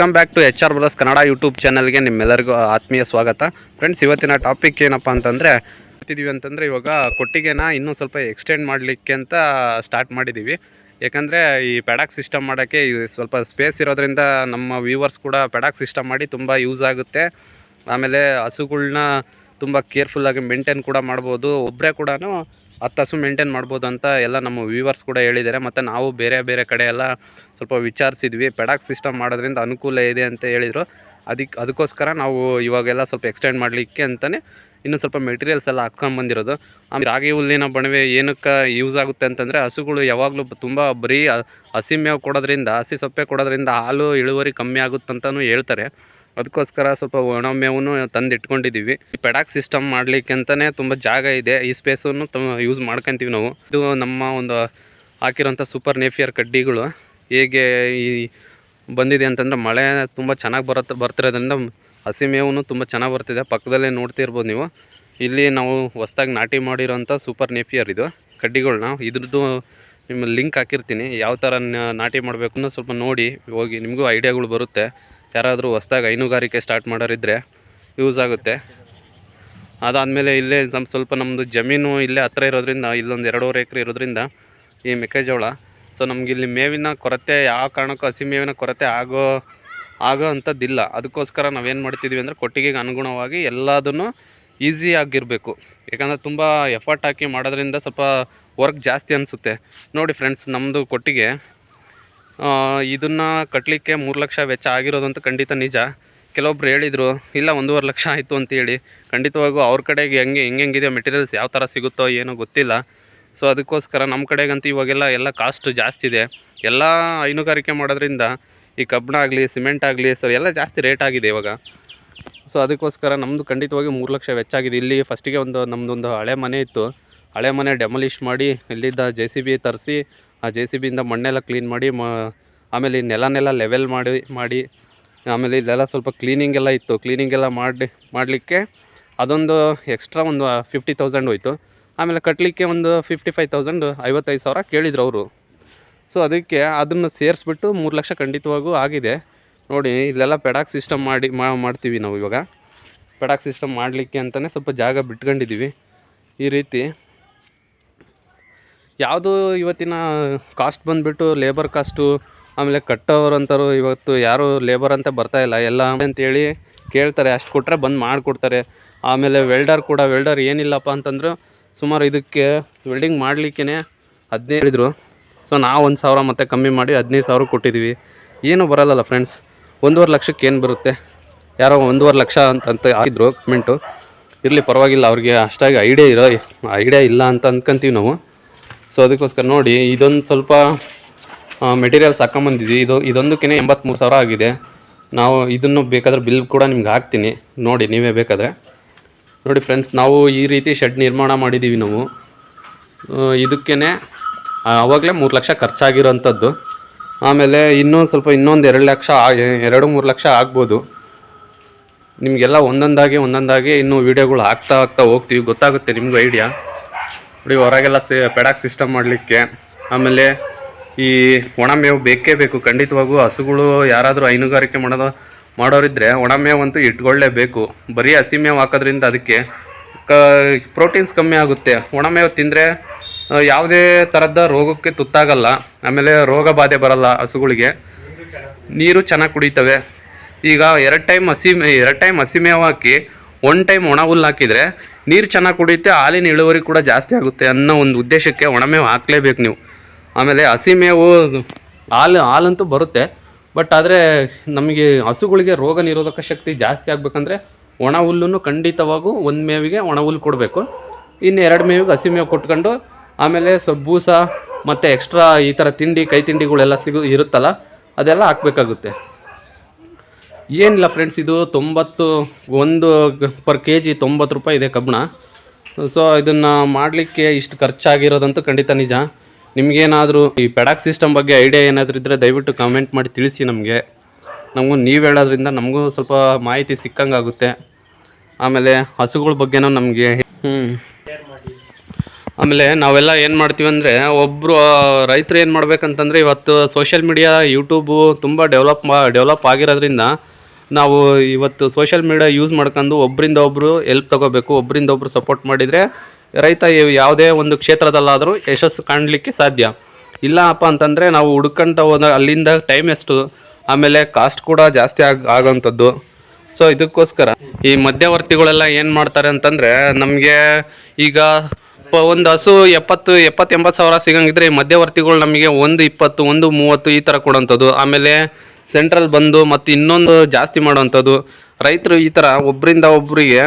Welcome back to H R brothers Kannada YouTube ಚಾನಲ್ಗೆ ನಿಮ್ಮೆಲ್ಲರಿಗೂ ಆತ್ಮೀಯ ಸ್ವಾಗತ. ಫ್ರೆಂಡ್ಸ್ ಇವತ್ತಿನ ಟಾಪಿಕ್ ಏನಪ್ಪ ಅಂತಂದರೆ ಗೊತ್ತಿದ್ದೀವಿ ಅಂತಂದರೆ ಇವಾಗ ಕೊಟ್ಟಿಗೆನ ಇನ್ನೂ ಸ್ವಲ್ಪ ಎಕ್ಸ್ಟೆಂಡ್ ಮಾಡಲಿಕ್ಕೆ ಅಂತ ಸ್ಟಾರ್ಟ್ ಮಾಡಿದ್ದೀವಿ. ಯಾಕಂದರೆ ಈ ಪೆಡಾಕ್ ಸಿಸ್ಟಮ್ ಮಾಡೋಕ್ಕೆ ಈ ಸ್ವಲ್ಪ ಸ್ಪೇಸ್ ಇರೋದ್ರಿಂದ ನಮ್ಮ ವ್ಯೂವರ್ಸ್ ಕೂಡ ಪೆಡಾಕ್ ಸಿಸ್ಟಮ್ ಮಾಡಿ ತುಂಬ ಯೂಸ್ ಆಗುತ್ತೆ. ಆಮೇಲೆ ಹಸುಗಳ್ನ ತುಂಬ ಕೇರ್ಫುಲ್ಲಾಗಿ ಮೇಂಟೈನ್ ಕೂಡ ಮಾಡ್ಬೋದು. ಒಬ್ಬರೇ ಕೂಡ ಹತ್ತು ಹಸು ಮೇಂಟೈನ್ ಮಾಡ್ಬೋದು ಅಂತ ಎಲ್ಲ ನಮ್ಮ ವ್ಯೂವರ್ಸ್ ಕೂಡ ಹೇಳಿದ್ದಾರೆ. ಮತ್ತು ನಾವು ಬೇರೆ ಬೇರೆ ಕಡೆ ಎಲ್ಲ ಸ್ವಲ್ಪ ವಿಚಾರಿಸಿದ್ವಿ. ಪೆಡಾಕ್ ಸಿಸ್ಟಮ್ ಮಾಡೋದ್ರಿಂದ ಅನುಕೂಲ ಇದೆ ಅಂತ ಹೇಳಿದರು. ಅದಕ್ಕೆ ಅದಕ್ಕೋಸ್ಕರ ನಾವು ಇವಾಗೆಲ್ಲ ಸ್ವಲ್ಪ ಎಕ್ಸ್ಟೆಂಡ್ ಮಾಡಲಿಕ್ಕೆ ಅಂತಲೇ ಇನ್ನೂ ಸ್ವಲ್ಪ ಮೆಟೀರಿಯಲ್ಸ್ ಎಲ್ಲ ಹಾಕ್ಕೊಂಬಂದಿರೋದು ಆಮೇಲೆ ರಾಗಿ ಹುಲ್ಲಿನ ಬಣವೆ ಏನಕ್ಕೆ ಯೂಸ್ ಆಗುತ್ತೆ ಅಂತಂದರೆ ಹಸುಗಳು ಯಾವಾಗಲೂ ತುಂಬ ಬರೀ ಹಸಿ ಮೇವು ಕೊಡೋದ್ರಿಂದ, ಹಸಿ ಸೊಪ್ಪೆ ಕೊಡೋದ್ರಿಂದ ಹಾಲು ಇಳುವರಿ ಕಮ್ಮಿ ಆಗುತ್ತಂತಲೂ ಹೇಳ್ತಾರೆ. ಅದಕ್ಕೋಸ್ಕರ ಸ್ವಲ್ಪ ಒಣ ಮೇವನ್ನು ತಂದು ಇಟ್ಕೊಂಡಿದ್ದೀವಿ ಪೆಡಾಕ್ ಸಿಸ್ಟಮ್ ಮಾಡಲಿಕ್ಕೆ ಅಂತಲೇ ತುಂಬ ಜಾಗ ಇದೆ. ಈ ಸ್ಪೇಸನ್ನು ತುಂಬ ಯೂಸ್ ಮಾಡ್ಕೊತೀವಿ ನಾವು. ಇದು ನಮ್ಮ ಒಂದು ಹಾಕಿರೋಂಥ ಸೂಪರ್ ನೇಫಿಯರ್ ಕಡ್ಡಿಗಳು. ಹೇಗೆ ಈ ಬಂದಿದೆ ಅಂತಂದರೆ ಮಳೆ ತುಂಬ ಚೆನ್ನಾಗಿ ಬರುತ್ತೆ ಬರ್ತಿರೋದ್ರಿಂದ ಹಸಿ ಮೇವು ತುಂಬ ಚೆನ್ನಾಗಿ ಬರ್ತಿದೆ. ಪಕ್ಕದಲ್ಲೇ ನೋಡ್ತಿರ್ಬೋದು ನೀವು. ಇಲ್ಲಿ ನಾವು ಹೊಸ್ದಾಗಿ ನಾಟಿ ಮಾಡಿರೋಂಥ ಸೂಪರ್ ನೇಫಿಯರ್ ಇದು. ಕಡ್ಡಿಗಳನ್ನ ಇದ್ರದ್ದು ನಿಮ್ಮ ಲಿಂಕ್ ಹಾಕಿರ್ತೀನಿ. ಯಾವ ಥರ ನಾಟಿ ಮಾಡಬೇಕು ಸ್ವಲ್ಪ ನೋಡಿ, ಹೋಗಿ ನಿಮಗೂ ಐಡಿಯಾಗಳು ಬರುತ್ತೆ. ಯಾರಾದರೂ ಹೊಸ್ದಾಗಿ ಹೈನುಗಾರಿಕೆ ಸ್ಟಾರ್ಟ್ ಮಾಡೋರಿದ್ದರೆ ಯೂಸ್ ಆಗುತ್ತೆ. ಅದಾದಮೇಲೆ ಇಲ್ಲೇ ನಮ್ಮ ಸ್ವಲ್ಪ ನಮ್ಮದು ಜಮೀನು ಇಲ್ಲೇ ಹತ್ರ ಇರೋದ್ರಿಂದ, ಇಲ್ಲೊಂದು ಎರಡೂವರೆ ಎಕರೆ ಇರೋದ್ರಿಂದ ಈ ಮೆಕ್ಕೆಜೋಳ. ಸೊ ನಮ್ಗೆ ಇಲ್ಲಿ ಮೇವಿನ ಕೊರತೆ, ಯಾವ ಕಾರಣಕ್ಕೂ ಹಸಿ ಮೇವಿನ ಕೊರತೆ ಆಗೋ ಆಗೋ ಅಂಥದ್ದಿಲ್ಲ. ಅದಕ್ಕೋಸ್ಕರ ನಾವೇನು ಮಾಡ್ತಿದ್ವಿ ಅಂದರೆ ಕೊಟ್ಟಿಗೆಗೆ ಅನುಗುಣವಾಗಿ ಎಲ್ಲದನ್ನು ಈಸಿ ಆಗಿರಬೇಕು. ಯಾಕಂದರೆ ತುಂಬ ಎಫರ್ಟ್ ಹಾಕಿ ಮಾಡೋದ್ರಿಂದ ಸ್ವಲ್ಪ ವರ್ಕ್ ಜಾಸ್ತಿ ಅನಿಸುತ್ತೆ. ನೋಡಿ ಫ್ರೆಂಡ್ಸ್ ನಮ್ಮದು ಕೊಟ್ಟಿಗೆ ಇದನ್ನು ಕಟ್ಟಲಿಕ್ಕೆ ಮೂರು ಲಕ್ಷ ವೆಚ್ಚ ಆಗಿರೋದಂತೂ ಖಂಡಿತ ನಿಜ. ಕೆಲವೊಬ್ರು ಹೇಳಿದರು, ಇಲ್ಲ, ಒಂದೂವರೆ ಲಕ್ಷ ಆಯಿತು ಅಂತೇಳಿ ಖಂಡಿತವಾಗೂ ಅವ್ರ ಕಡೆಗೆ ಹೆಂಗೆ ಹೆಂಗೆ ಹೆಂಗಿದೆ ಮೆಟೀರಿಯಲ್ಸ್ ಯಾವ ಥರ ಸಿಗುತ್ತೋ ಏನೋ ಗೊತ್ತಿಲ್ಲ. ಸೊ ಅದಕ್ಕೋಸ್ಕರ ನಮ್ಮ ಕಡೆಗಂತೂ ಇವಾಗೆಲ್ಲ ಎಲ್ಲ ಕಾಸ್ಟು ಜಾಸ್ತಿ ಇದೆ. ಎಲ್ಲ ಹೈನುಗಾರಿಕೆ ಮಾಡೋದ್ರಿಂದ ಈ ಕಬ್ಬಣ ಆಗಲಿ ಸಿಮೆಂಟ್ ಆಗಲಿ ಸೊ ಎಲ್ಲ ಜಾಸ್ತಿ ರೇಟ್ ಆಗಿದೆ ಇವಾಗ. ಸೊ ಅದಕ್ಕೋಸ್ಕರ ನಮ್ಮದು ಖಂಡಿತವಾಗಿ ಮೂರು ಲಕ್ಷ ವೆಚ್ಚ ಆಗಿದೆ. ಇಲ್ಲಿ ಫಸ್ಟಿಗೆ ಒಂದು ನಮ್ಮದೊಂದು ಹಳೆ ಮನೆ ಇತ್ತು. ಹಳೆ ಮನೆ ಡೆಮಲಿಷ್ ಮಾಡಿ ಇಲ್ಲಿದ್ದ ಜೆ ಸಿ ಬಿ ತರಿಸಿ ಆ ಜೆ ಸಿ ಬಿಯಿಂದ ಮಣ್ಣೆಲ್ಲ ಕ್ಲೀನ್ ಮಾಡಿ, ಮ, ಆಮೇಲೆ ಈ ನೆಲನೆಲ್ಲ ಲೆವೆಲ್ ಮಾಡಿ ಮಾಡಿ, ಆಮೇಲೆ ಇಲ್ಲೆಲ್ಲ ಸ್ವಲ್ಪ ಕ್ಲೀನಿಂಗ್ ಎಲ್ಲ ಇತ್ತು. ಕ್ಲೀನಿಂಗ್ ಎಲ್ಲ ಮಾಡಿ ಮಾಡಲಿಕ್ಕೆ ಅದೊಂದು ಎಕ್ಸ್ಟ್ರಾ ಒಂದು ಫಿಫ್ಟಿ ತೌಸಂಡ್ ಹೋಯಿತು. ಆಮೇಲೆ ಕಟ್ಟಲಿಕ್ಕೆ ಒಂದು ಫಿಫ್ಟಿ ಫೈವ್ ತೌಸಂಡ್ ಐವತ್ತೈದು ಸಾವಿರ ಕೇಳಿದ್ರು ಅವರು. ಸೊ ಅದಕ್ಕೆ ಅದನ್ನು ಸೇರಿಸ್ಬಿಟ್ಟು ಮೂರು ಲಕ್ಷ ಖಂಡಿತವಾಗೂ ಆಗಿದೆ. ನೋಡಿ, ಇಲ್ಲೆಲ್ಲ ಪೆಡಾಕ್ ಸಿಸ್ಟಮ್ ಮಾಡಿ ಮಾಡ್ತೀವಿ ನಾವು ಇವಾಗ. ಪೆಡಾಕ್ ಸಿಸ್ಟಮ್ ಮಾಡಲಿಕ್ಕೆ ಅಂತಲೇ ಸ್ವಲ್ಪ ಜಾಗ ಬಿಟ್ಕೊಂಡಿದ್ದೀವಿ. ಈ ರೀತಿ. ಯಾವುದು ಇವತ್ತಿನ ಕಾಸ್ಟ್ ಬಂದುಬಿಟ್ಟು ಲೇಬರ್ ಕಾಸ್ಟು ಆಮೇಲೆ ಕಟ್ಟೋರು ಅಂತಾರು ಇವತ್ತು ಯಾರು ಲೇಬರ್ ಅಂತ ಬರ್ತಾ ಇಲ್ಲ. ಎಲ್ಲ ಅಂತೇಳಿ ಕೇಳ್ತಾರೆ. ಅಷ್ಟು ಕೊಟ್ಟರೆ ಬಂದು ಮಾಡಿಕೊಡ್ತಾರೆ. ಆಮೇಲೆ ವೆಲ್ಡರ್ ಕೂಡ ವೆಲ್ಡರ್ ಏನಿಲ್ಲಪ್ಪ ಅಂತಂದ್ರೆ ಸುಮಾರು ಇದಕ್ಕೆ ವೆಲ್ಡಿಂಗ್ ಮಾಡಲಿಕ್ಕೇ ಹದಿನೈದು ಹೇಳಿದರು. ಸೊ ನಾವು ಒಂದು ಸಾವಿರ ಮತ್ತೆ ಕಮ್ಮಿ ಮಾಡಿ ಹದಿನೈದು ಸಾವಿರ ಕೊಟ್ಟಿದ್ದೀವಿ ಏನೂ ಬರಲ್ಲಲ್ಲ ಫ್ರೆಂಡ್ಸ್ ಒಂದೂವರೆ ಲಕ್ಷಕ್ಕೆ ಏನು ಬರುತ್ತೆ? ಯಾರೋ ಒಂದೂವರೆ ಲಕ್ಷ ಅಂತ ಅಂತ ಹಾಕಿದ್ರು ಕಮೆಂಟು ಇರಲಿ ಪರವಾಗಿಲ್ಲ, ಅವ್ರಿಗೆ ಅಷ್ಟಾಗಿ ಐಡಿಯಾ ಇರೋ ಐಡಿಯಾ ಇಲ್ಲ ಅಂತ ಅಂದ್ಕೊಂತೀವಿ ನಾವು. ಸೊ ಅದಕ್ಕೋಸ್ಕರ ನೋಡಿ, ಇದೊಂದು ಸ್ವಲ್ಪ ಮೆಟೀರಿಯಲ್ಸ್ ಹಾಕೊಂಬಂದಿದ್ವಿ. ಇದು ಇದೊಂದಕ್ಕೆ ಎಂಬತ್ತ್ಮೂರು ಸಾವಿರ ಆಗಿದೆ. ನಾವು ಇದನ್ನು ಬೇಕಾದ್ರೆ ಬಿಲ್ ಕೂಡ ನಿಮ್ಗೆ ಹಾಕ್ತೀನಿ. ನೋಡಿ, ನೀವೇ ಬೇಕಾದರೆ. ನೋಡಿ ಫ್ರೆಂಡ್ಸ್ ನಾವು ಈ ರೀತಿ ಶೆಡ್ ನಿರ್ಮಾಣ ಮಾಡಿದ್ದೀವಿ ನಾವು. ಇದಕ್ಕೇ ಆವಾಗಲೇ ಮೂರು ಲಕ್ಷ ಖರ್ಚಾಗಿರೋಂಥದ್ದು. ಆಮೇಲೆ ಇನ್ನೂ ಸ್ವಲ್ಪ ಇನ್ನೊಂದು ಎರಡು ಲಕ್ಷ ಎರಡು ಮೂರು ಲಕ್ಷ ಆಗ್ಬೋದು. ನಿಮಗೆಲ್ಲ ಒಂದೊಂದಾಗಿ ಒಂದೊಂದಾಗಿ ಇನ್ನೂ ವೀಡಿಯೋಗಳು ಹಾಕ್ತಾ ಹಾಕ್ತಾ ಹೋಗ್ತೀವಿ. ಗೊತ್ತಾಗುತ್ತೆ ನಿಮಗೂ ಐಡಿಯಾ ನೋಡಿ, ಹೊರಗೆಲ್ಲ ಸೇ, ಪೆಡಾಕ್ ಸಿಸ್ಟಮ್ ಮಾಡಲಿಕ್ಕೆ. ಆಮೇಲೆ ಈ ಒಣ ಮೇವು ಬೇಕೇ ಬೇಕು. ಖಂಡಿತವಾಗೂ ಹಸುಗಳು ಯಾರಾದರೂ ಹೈನುಗಾರಿಕೆ ಮಾಡೋದು ಮಾಡೋರಿದ್ದರೆ ಒಣ ಮೇವಂತೂ ಇಟ್ಕೊಳ್ಳೇಬೇಕು ಬರೀ ಹಸಿ ಮೇವು ಹಾಕೋದ್ರಿಂದ ಅದಕ್ಕೆ ಕ, ಪ್ರೋಟೀನ್ಸ್ ಕಮ್ಮಿ ಆಗುತ್ತೆ. ಒಣ ಮೇವು ತಿಂದರೆ ಯಾವುದೇ ಥರದ ರೋಗಕ್ಕೆ ತುತ್ತಾಗಲ್ಲ. ಆಮೇಲೆ ರೋಗ ಬಾಧೆ ಬರಲ್ಲ ಹಸುಗಳಿಗೆ. ನೀರು ಚೆನ್ನಾಗಿ ಕುಡಿತವೆ. ಈಗ ಎರಡು ಟೈಮ್ ಹಸಿ ಎರಡು ಟೈಮ್ ಹಸಿ ಮೇವು ಹಾಕಿ ಒನ್ ಟೈಮ್ ಒಣ ಹುಲ್ಲು ಹಾಕಿದರೆ ನೀರು ಚೆನ್ನಾಗಿ ಕುಡಿಯುತ್ತೆ, ಹಾಲಿನ ಇಳುವರಿ ಕೂಡ ಜಾಸ್ತಿ ಆಗುತ್ತೆ ಅನ್ನೋ ಒಂದು ಉದ್ದೇಶಕ್ಕೆ ಒಣಮೇವು ಹಾಕಲೇಬೇಕು ನೀವು. ಆಮೇಲೆ ಹಸಿ ಮೇವು, ಹಾಲು, ಹಾಲಂತೂ ಬರುತ್ತೆ. ಬಟ್ ಆದರೆ ನಮಗೆ ಹಸುಗಳಿಗೆ ರೋಗ ನಿರೋಧಕ ಶಕ್ತಿ ಜಾಸ್ತಿ ಆಗಬೇಕಂದ್ರೆ ಒಣ ಹುಲ್ಲನ್ನು ಖಂಡಿತವಾಗೂ ಒಂದು ಮೇವಿಗೆ ಒಣ ಹುಲ್ಲು ಕೊಡಬೇಕು. ಇನ್ನು ಎರಡು ಮೇವಿಗೆ ಹಸಿ ಮೇವು ಕೊಟ್ಕೊಂಡು ಆಮೇಲೆ ಸ್ವಲ್ಪ ಬೂಸ ಮತ್ತು ಎಕ್ಸ್ಟ್ರಾ ಈ ಥರ ತಿಂಡಿ ಕೈ ತಿಂಡಿಗಳೆಲ್ಲ ಸಿಗು ಇರುತ್ತಲ್ಲ, ಅದೆಲ್ಲ ಹಾಕಬೇಕಾಗುತ್ತೆ. ಏನಿಲ್ಲ ಫ್ರೆಂಡ್ಸ್ ಇದು ತೊಂಬತ್ತು, ಒಂದು ಪರ್ ಕೆ ಜಿ ತೊಂಬತ್ತು ರೂಪಾಯಿ ಇದೆ ಕಬ್ಬಣ. ಸೊ ಇದನ್ನು ಮಾಡಲಿಕ್ಕೆ ಇಷ್ಟು ಖರ್ಚಾಗಿರೋದಂತೂ ಖಂಡಿತ ನಿಜ. ನಿಮಗೇನಾದರೂ ಈ ಪೆಡಾಕ್ ಸಿಸ್ಟಮ್ ಬಗ್ಗೆ ಐಡಿಯಾ ಏನಾದರೂ ಇದ್ದರೆ ದಯವಿಟ್ಟು ಕಮೆಂಟ್ ಮಾಡಿ ತಿಳಿಸಿ ನಮಗೆ. ನಮಗೂ ನೀವು ಹೇಳೋದ್ರಿಂದ ನಮಗೂ ಸ್ವಲ್ಪ ಮಾಹಿತಿ ಸಿಕ್ಕಂಗೆ ಆಗುತ್ತೆ ಆಮೇಲೆ ಹಸುಗಳ ಬಗ್ಗೆನೂ ನಮಗೆ ಹ್ಞೂ ಆಮೇಲೆ ನಾವೆಲ್ಲ ಏನು ಮಾಡ್ತೀವಿ ಅಂದರೆ ಒಬ್ಬರು ರೈತರು ಏನು ಮಾಡ್ಬೇಕಂತಂದರೆ ಇವತ್ತು ಸೋಷಿಯಲ್ ಮೀಡಿಯಾ ಯೂಟ್ಯೂಬು ತುಂಬ ಡೆವಲಪ್ ಮಾ ಡೆವಲಪ್ ಆಗಿರೋದ್ರಿಂದ ನಾವು ಇವತ್ತು ಸೋಷಿಯಲ್ ಮೀಡಿಯಾ ಯೂಸ್ ಮಾಡ್ಕೊಂಡು ಒಬ್ಬರಿಂದ ಒಬ್ಬರು ಎಲ್ಪ್ ತಗೋಬೇಕು ಒಬ್ಬರಿಂದ ಒಬ್ಬರು ಸಪೋರ್ಟ್ ಮಾಡಿದರೆ ರೈತ ಯಾವುದೇ ಒಂದು ಕ್ಷೇತ್ರದಲ್ಲಾದರೂ ಯಶಸ್ಸು ಕಾಣಲಿಕ್ಕೆ ಸಾಧ್ಯ. ಇಲ್ಲಪ್ಪ ಅಂತಂದರೆ ನಾವು ಹುಡ್ಕೊಂತ ಹೋದಾಗ ಅಲ್ಲಿಂದ ಟೈಮ್ ಎಷ್ಟು? ಆಮೇಲೆ ಕಾಸ್ಟ್ ಕೂಡ ಜಾಸ್ತಿ ಆಗ ಆಗೋಂಥದ್ದು ಸೊ ಇದಕ್ಕೋಸ್ಕರ ಈ ಮಧ್ಯವರ್ತಿಗಳೆಲ್ಲ ಏನು ಮಾಡ್ತಾರೆ ಅಂತಂದರೆ ನಮಗೆ ಈಗ ಒಂದು ಹಸು ಎಪ್ಪತ್ತು ಎಪ್ಪತ್ತು ಎಂಬತ್ತು ಸಾವಿರ ಸಿಗಂಗಿದ್ರೆ ಈ ಮಧ್ಯವರ್ತಿಗಳು ನಮಗೆ ಒಂದು ಇಪ್ಪತ್ತು, ಒಂದು ಮೂವತ್ತು ಈ ಥರ ಕೊಡೋಂಥದ್ದು. ಆಮೇಲೆ ಸೆಂಟ್ರಲ್ ಬಂದು ಮತ್ತು ಇನ್ನೊಂದು ಜಾಸ್ತಿ ಮಾಡೋವಂಥದ್ದು. ರೈತರು ಈ ಥರ ಒಬ್ಬರಿಂದ ಒಬ್ಬರಿಗೆ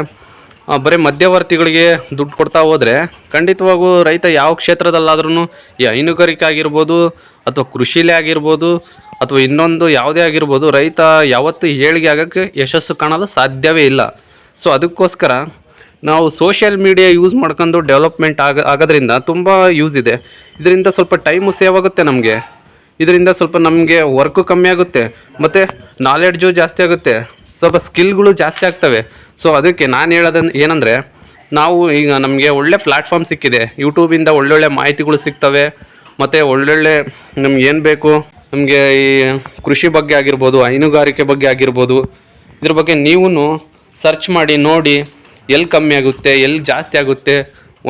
ಬರೀ ಮಧ್ಯವರ್ತಿಗಳಿಗೆ ದುಡ್ಡು ಕೊಡ್ತಾ ಹೋದರೆ ಖಂಡಿತವಾಗೂ ರೈತ ಯಾವ ಕ್ಷೇತ್ರದಲ್ಲಾದ್ರೂ ಈ ಹೈನುಗಾರಿಕೆ ಆಗಿರ್ಬೋದು ಅಥವಾ ಕೃಷಿಲೇ ಆಗಿರ್ಬೋದು ಅಥವಾ ಇನ್ನೊಂದು ಯಾವುದೇ ಆಗಿರ್ಬೋದು ರೈತ ಯಾವತ್ತೂ ಏಳಿಗೆ ಆಗೋಕ್ಕೆ ಯಶಸ್ಸು ಕಾಣಲು ಸಾಧ್ಯವೇ ಇಲ್ಲ. ಸೊ ಅದಕ್ಕೋಸ್ಕರ ನಾವು ಸೋಷಿಯಲ್ ಮೀಡಿಯಾ ಯೂಸ್ ಮಾಡ್ಕೊಂಡು ಡೆವಲಪ್ಮೆಂಟ್ ಆಗ, ಆಗೋದ್ರಿಂದ ತುಂಬ ಯೂಸ್ ಇದೆ. ಇದರಿಂದ ಸ್ವಲ್ಪ ಟೈಮು ಸೇವ್ ಆಗುತ್ತೆ ನಮಗೆ. ಇದರಿಂದ ಸ್ವಲ್ಪ ನಮಗೆ ವರ್ಕು ಕಮ್ಮಿ ಆಗುತ್ತೆ, ಮತ್ತು ನಾಲೆಡ್ಜು ಜಾಸ್ತಿ ಆಗುತ್ತೆ, ಸ್ವಲ್ಪ ಸ್ಕಿಲ್ಗಳು ಜಾಸ್ತಿ ಆಗ್ತವೆ. ಸೊ ಅದಕ್ಕೆ ನಾನು ಹೇಳೋದನ್ ಏನಂದರೆ, ನಾವು ಈಗ ನಮಗೆ ಒಳ್ಳೆ ಪ್ಲ್ಯಾಟ್ಫಾರ್ಮ್ ಸಿಕ್ಕಿದೆ ಯೂಟ್ಯೂಬಿಂದ ಒಳ್ಳೊಳ್ಳೆ ಮಾಹಿತಿಗಳು ಸಿಗ್ತವೆ, ಮತ್ತು ಒಳ್ಳೊಳ್ಳೆ ನಮ್ಗೆ ಏನು ಬೇಕು, ನಮಗೆ ಈ ಕೃಷಿ ಬಗ್ಗೆ ಆಗಿರ್ಬೋದು, ಹೈನುಗಾರಿಕೆ ಬಗ್ಗೆ ಆಗಿರ್ಬೋದು, ಇದ್ರ ಬಗ್ಗೆ ನೀವು ಸರ್ಚ್ ಮಾಡಿ, ನೋಡಿ ಎಲ್ಲಿ ಕಮ್ಮಿ ಆಗುತ್ತೆ ಎಲ್ಲಿ ಜಾಸ್ತಿ ಆಗುತ್ತೆ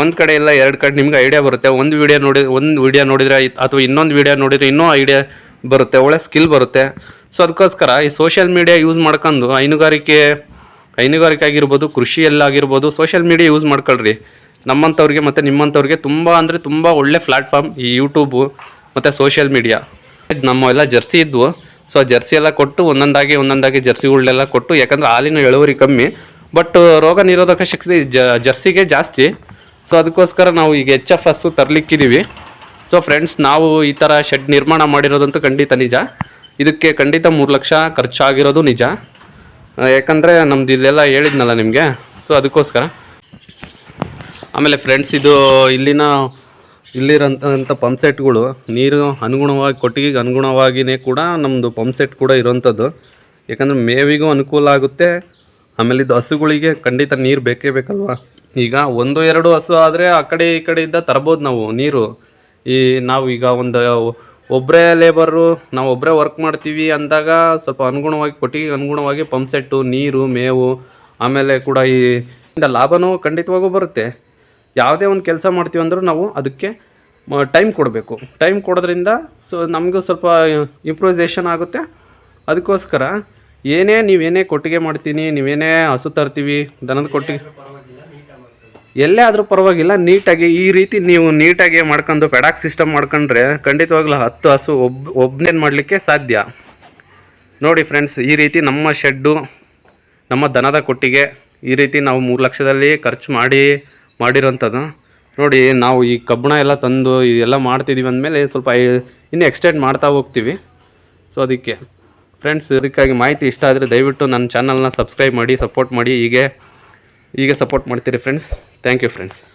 ಒಂದು ಕಡೆ ಇಲ್ಲ, ಎರಡು ಕಡೆ ನಿಮ್ಗೆ ಐಡಿಯಾ ಬರುತ್ತೆ. ಒಂದು ವಿಡಿಯೋ ನೋಡಿ, ಒಂದು ವಿಡಿಯೋ ನೋಡಿದರೆ ಅಥವಾ ಇನ್ನೊಂದು ವಿಡಿಯೋ ನೋಡಿದರೆ ಇನ್ನೂ ಐಡಿಯಾ ಬರುತ್ತೆ, ಒಳ್ಳೆ ಸ್ಕಿಲ್ ಬರುತ್ತೆ. ಸೊ ಅದಕ್ಕೋಸ್ಕರ ಈ ಸೋಷಿಯಲ್ ಮೀಡಿಯಾ ಯೂಸ್ ಮಾಡ್ಕೊಂಡು ಹೈನುಗಾರಿಕೆ ಹೈನುಗಾರಿಕೆ ಆಗಿರ್ಬೋದು ಕೃಷಿಯಲ್ಲಾಗಿರ್ಬೋದು ಸೋಷಿಯಲ್ ಮೀಡಿಯಾ ಯೂಸ್ ಮಾಡ್ಕೊಳ್ರಿ. ನಮ್ಮಂಥವ್ರಿಗೆ ಮತ್ತು ನಿಮ್ಮಂಥವ್ರಿಗೆ ತುಂಬ ಅಂದರೆ ತುಂಬ ಒಳ್ಳೆ ಪ್ಲ್ಯಾಟ್ಫಾರ್ಮ್ ಈ ಯೂಟ್ಯೂಬು ಮತ್ತು ಸೋಷಿಯಲ್ ಮೀಡಿಯಾ ನಮ್ಮ ಎಲ್ಲ ಜರ್ಸಿ ಇದ್ವು. ಸೊ ಜರ್ಸಿ ಎಲ್ಲ ಕೊಟ್ಟು ಒಂದೊಂದಾಗಿ ಒಂದೊಂದಾಗಿ ಜರ್ಸಿಗಳನ್ನೆಲ್ಲ ಕೊಟ್ಟು, ಯಾಕಂದ್ರೆ ಹಾಲಿನ ಇಳುವರಿ ಕಮ್ಮಿ. ಬಟ್ ರೋಗ ನಿರೋಧಕ ಶಕ್ತಿ ಜರ್ಸಿಗೆ ಜಾಸ್ತಿ. ಸೊ ಅದಕ್ಕೋಸ್ಕರ ನಾವು ಈಗ ಎಚ್ ಎಫ್ ಎಸ್ಸು ತರಲಿಕ್ಕಿದ್ದೀವಿ ಸೊ ಫ್ರೆಂಡ್ಸ್ ನಾವು ಈ ಥರ ಶೆಡ್ ನಿರ್ಮಾಣ ಮಾಡಿರೋದಂತೂ ಖಂಡಿತ ನಿಜ. ಇದಕ್ಕೆ ಖಂಡಿತ ಮೂರು ಲಕ್ಷ ಖರ್ಚಾಗಿರೋದು ನಿಜ. ಯಾಕಂದರೆ ನಮ್ದು ಇಲ್ಲೆಲ್ಲ ಹೇಳಿದ್ನಲ್ಲ ನಿಮಗೆ. ಸೊ ಅದಕ್ಕೋಸ್ಕರ. ಆಮೇಲೆ ಫ್ರೆಂಡ್ಸ್ ಇದು ಇಲ್ಲಿನ, ಇಲ್ಲಿರೋಂಥ ಪಂಪ್ ಸೆಟ್ಗಳು ನೀರು ಅನುಗುಣವಾಗಿ, ಕೊಟ್ಟಿಗೆಗೆ ಅನುಗುಣವಾಗಿಯೇ ಕೂಡ ನಮ್ಮದು ಪಂಪ್ ಸೆಟ್ ಕೂಡ ಇರೋಂಥದ್ದು. ಯಾಕಂದರೆ ಮೇವಿಗೂ ಅನುಕೂಲ ಆಗುತ್ತೆ. ಆಮೇಲೆ ಇದು ಹಸುಗಳಿಗೆ ಖಂಡಿತ ನೀರು ಬೇಕೇ ಬೇಕಲ್ವಾ? ಈಗ ಒಂದು, ಎರಡು ಹಸು ಆದರೆ ಆ ಕಡೆ ಈ ಕಡೆಯಿಂದ ತರ್ಬೋದು ನಾವು ನೀರು. ಈ ನಾವು ಈಗ ಒಂದು ಒಬ್ಬರೇ ಲೇಬರು ನಾವು ಒಬ್ಬರೇ ವರ್ಕ್ ಮಾಡ್ತೀವಿ ಅಂದಾಗ ಸ್ವಲ್ಪ ಅನುಗುಣವಾಗಿ, ಕೊಟ್ಟಿಗೆ ಅನುಗುಣವಾಗಿ ಪಂಪ್ ಸೆಟ್ಟು ನೀರು, ಮೇವು, ಆಮೇಲೆ ಕೂಡ ಈ ಲಾಭನೂ ಖಂಡಿತವಾಗೂ ಬರುತ್ತೆ. ಯಾವುದೇ ಒಂದು ಕೆಲಸ ಮಾಡ್ತೀವಿ ಅಂದರೂ ನಾವು ಅದಕ್ಕೆ ಟೈಮ್ ಕೊಡಬೇಕು. ಟೈಮ್ ಕೊಡೋದ್ರಿಂದ ಸೊ ನಮಗೂ ಸ್ವಲ್ಪ ಇಂಪ್ರೂವೈಸೇಷನ್ ಆಗುತ್ತೆ. ಅದಕ್ಕೋಸ್ಕರ ಏನೇ ನೀವೇನೇ ಕೊಟ್ಟಿಗೆ ಮಾಡ್ತೀನಿ, ನೀವೇನೇ ಹಸು ತರ್ತೀವಿ, ದನದ ಕೊಟ್ಟಿಗೆ ಎಲ್ಲೇ ಆದರೂ ಪರವಾಗಿಲ್ಲ, ನೀಟಾಗಿ ಈ ರೀತಿ ನೀವು ನೀಟಾಗಿ ಮಾಡ್ಕೊಂಡು ಪೆಡಾಕ್ ಸಿಸ್ಟಮ್ ಮಾಡ್ಕೊಂಡ್ರೆ ಖಂಡಿತವಾಗ್ಲೂ ಹತ್ತು ಹಸು ಒಬ್ ಒಬ್ಬನೇನು ಮಾಡಲಿಕ್ಕೆ ಸಾಧ್ಯ. ನೋಡಿ ಫ್ರೆಂಡ್ಸ್, ಈ ರೀತಿ ನಮ್ಮ ಶೆಡ್ಡು, ನಮ್ಮ ದನದ ಕೊಟ್ಟಿಗೆ ಈ ರೀತಿ ನಾವು ಮೂರು ಲಕ್ಷದಲ್ಲಿ ಖರ್ಚು ಮಾಡಿ, ಮಾಡಿರೋಂಥದ್ದು. ನೋಡಿ, ನಾವು ಈ ಕಬ್ಬಣ ಎಲ್ಲ ತಂದು ಇದೆಲ್ಲ ಮಾಡ್ತಿದ್ದೀವಿ ಅಂದಮೇಲೆ ಸ್ವಲ್ಪ ಇನ್ನೂ ಎಕ್ಸ್ಟೆಂಡ್ ಮಾಡ್ತಾ ಹೋಗ್ತೀವಿ. ಸೊ ಅದಕ್ಕೆ. ಫ್ರೆಂಡ್ಸ್, ಇದಕ್ಕಾಗಿ ಮಾಹಿತಿ ಇಷ್ಟ ಆದರೆ ದಯವಿಟ್ಟು ನನ್ನ ಚಾನಲ್ನ ಸಬ್ಸ್ಕ್ರೈಬ್ ಮಾಡಿ, ಸಪೋರ್ಟ್ ಮಾಡಿ, ಹೀಗೆ ಹೀಗೆ ಸಪೋರ್ಟ್ ಮಾಡ್ತೀರಿ ಫ್ರೆಂಡ್ಸ್. Thank you, friends.